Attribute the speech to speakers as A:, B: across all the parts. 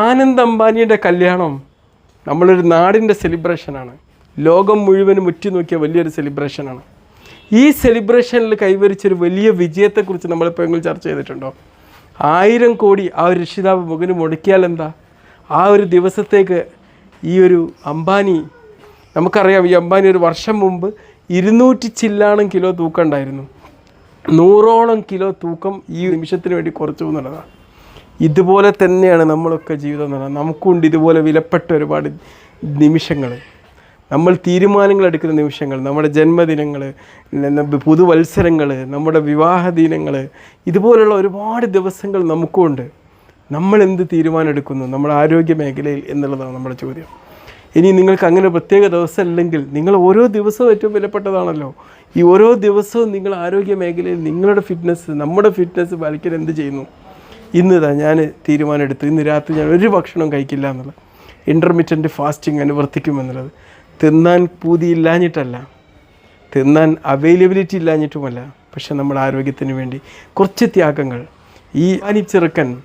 A: ആനന്ദ് അംബാനിയുടെ കല്യാണം നമ്മളൊരു നാടിന്റെ സെലിബ്രേഷനാണ് ലോകം മുഴുവനും ഉറ്റുനോക്കിയ വലിയൊരു സെലിബ്രേഷനാണ് ഈ സെലിബ്രേഷനിൽ കൈവരിച്ചൊരു വലിയ വിജയത്തെക്കുറിച്ച് നമ്മളിപ്പോൾ എങ്കിലും ചർച്ച ചെയ്തിട്ടുണ്ടോ? ആയിരം കോടി ആ ഒരു രക്ഷിതാവ് മകന് മുടക്കിയാൽ എന്താ? ആ ഒരു ദിവസത്തേക്ക് ഈ ഒരു അംബാനി നമുക്കറിയാം ഈ അംബാനി ഒരു വർഷം മുമ്പ് ഇരുന്നൂറ്റി ചില്ലാണം കിലോ തൂക്കം ഉണ്ടായിരുന്നു. നൂറോളം കിലോ തൂക്കം ഈ നിമിഷത്തിന് വേണ്ടി കുറച്ചു എന്നുള്ളതാണ്. ഇതുപോലെ തന്നെയാണ് നമ്മളൊക്കെ ജീവിതം എന്ന് പറയുന്നത് നമുക്കുണ്ട് ഇതുപോലെ വിലപ്പെട്ട ഒരുപാട് നിമിഷങ്ങൾ. നമ്മൾ തീരുമാനങ്ങൾ എടുക്കുന്ന നിമിഷങ്ങൾ നമ്മുടെ ജന്മദിനങ്ങൾ പുതുവത്സരങ്ങൾ നമ്മുടെ വിവാഹ ദിനങ്ങൾ ഇതുപോലുള്ള ഒരുപാട് ദിവസങ്ങൾ നമുക്കുണ്ട്. നമ്മൾ എന്ത് തീരുമാനം എടുക്കുന്നു? നമ്മുടെ ആരോഗ്യ മേഖലയിൽ എന്നുള്ളതാണ് നമ്മുടെ ചോദ്യം. ഇനി നിങ്ങൾക്ക് അങ്ങനെ പ്രത്യേക ദിവസം അല്ലെങ്കിൽ നിങ്ങൾ ഓരോ ദിവസവും ഏറ്റവും വിലപ്പെട്ടതാണല്ലോ. ഈ ഓരോ ദിവസവും നിങ്ങൾ ആരോഗ്യ മേഖലയിൽ നിങ്ങളുടെ ഫിറ്റ്നസ് നമ്മുടെ ഫിറ്റ്നസ് പാലിക്കാൻ എന്ത് ചെയ്യുന്നു? ഇന്ന് ഇതാ ഞാൻ തീരുമാനമെടുത്തു. ഇന്ന് രാത്രി ഞാൻ ഒരു ഭക്ഷണം കഴിക്കില്ല എന്നുള്ളത്. ഇന്റർമീഡിയന്റ് ഫാസ്റ്റിംഗ് അനുവർത്തിക്കുമെന്നുള്ളത്. തിന്നാൻ പൂതി ഇല്ലാഞ്ഞിട്ടല്ല. തിന്നാൻ അവൈലബിലിറ്റി ഇല്ലാഞ്ഞിട്ടുമല്ല. പക്ഷെ നമ്മുടെ ആരോഗ്യത്തിന് വേണ്ടി കുറച്ച് ത്യാഗങ്ങൾ. ഈ അനി ചെറുക്കൻ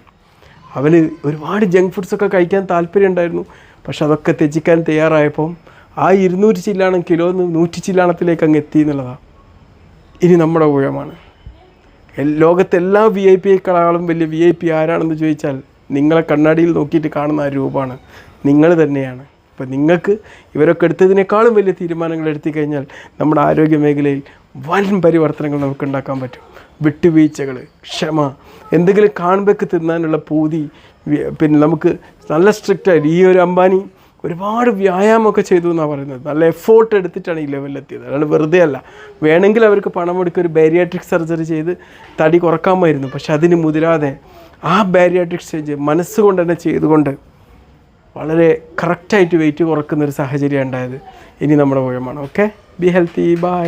A: അവന് ഒരുപാട് ജങ്ക് ഫുഡ്സൊക്കെ കഴിക്കാൻ താല്പര്യം ഉണ്ടായിരുന്നു. പക്ഷെ അതൊക്കെ ത്യജിക്കാൻ തയ്യാറായപ്പം ആ ഇരുന്നൂറ്റി ചില്ലാണം കിലോ നൂറ്റി ചില്ലാണത്തിലേക്ക് അങ്ങ് എത്തി എന്നുള്ളതാണ് ഇനി നമ്മുടെ ഊഴമാണ്. ലോകത്തെ എല്ലാ വി ഐ പിയേക്കാളും വലിയ വി ഐ പി ആരാണെന്ന് ചോദിച്ചാൽ നിങ്ങളെ കണ്ണാടിയിൽ നോക്കിയിട്ട് കാണുന്ന ആ രൂപമാണ്. നിങ്ങൾ തന്നെയാണ്. അപ്പം നിങ്ങൾക്ക് ഇവരൊക്കെ എടുത്തതിനേക്കാളും വലിയ തീരുമാനങ്ങൾ എടുത്തു കഴിഞ്ഞാൽ നമ്മുടെ ആരോഗ്യ മേഖലയിൽ വൻ പരിവർത്തനങ്ങൾ നമുക്ക് ഉണ്ടാക്കാൻ പറ്റും. വിട്ടുവീഴ്ചകൾ ക്ഷമ എന്തെങ്കിലും കാണുമ്പോഴേക്ക് തിന്നാനുള്ള പൂതി പിന്നെ നമുക്ക് നല്ല സ്ട്രിക്റ്റായിട്ട് ഈ ഒരു അംബാനി ഒരുപാട് വ്യായാമമൊക്കെ ചെയ്തു എന്നാണ് പറയുന്നത്. നല്ല എഫോർട്ട് എടുത്തിട്ടാണ് ഈ ലെവലിലെത്തിയത് അയാൾ വെറുതെ അല്ല. വേണമെങ്കിൽ അവർക്ക് പണം കൊടുക്കുക ഒരു ബാരിയാട്രിക് സർജറി ചെയ്ത് തടി കുറക്കാമായിരുന്നു. പക്ഷെ അതിന് മുതിരാതെ ആ ബാരിയാട്രിക് സ്റ്റേജ് മനസ്സുകൊണ്ട് തന്നെ ചെയ്തുകൊണ്ട് വളരെ കറക്റ്റായിട്ട് വെയിറ്റ് കുറക്കുന്ന ഒരു സാഹചര്യം ഉണ്ടായത്. ഇനി നമ്മുടെ ഊഴമാണ് ഓക്കെ ബി ഹെൽത്തി ബൈ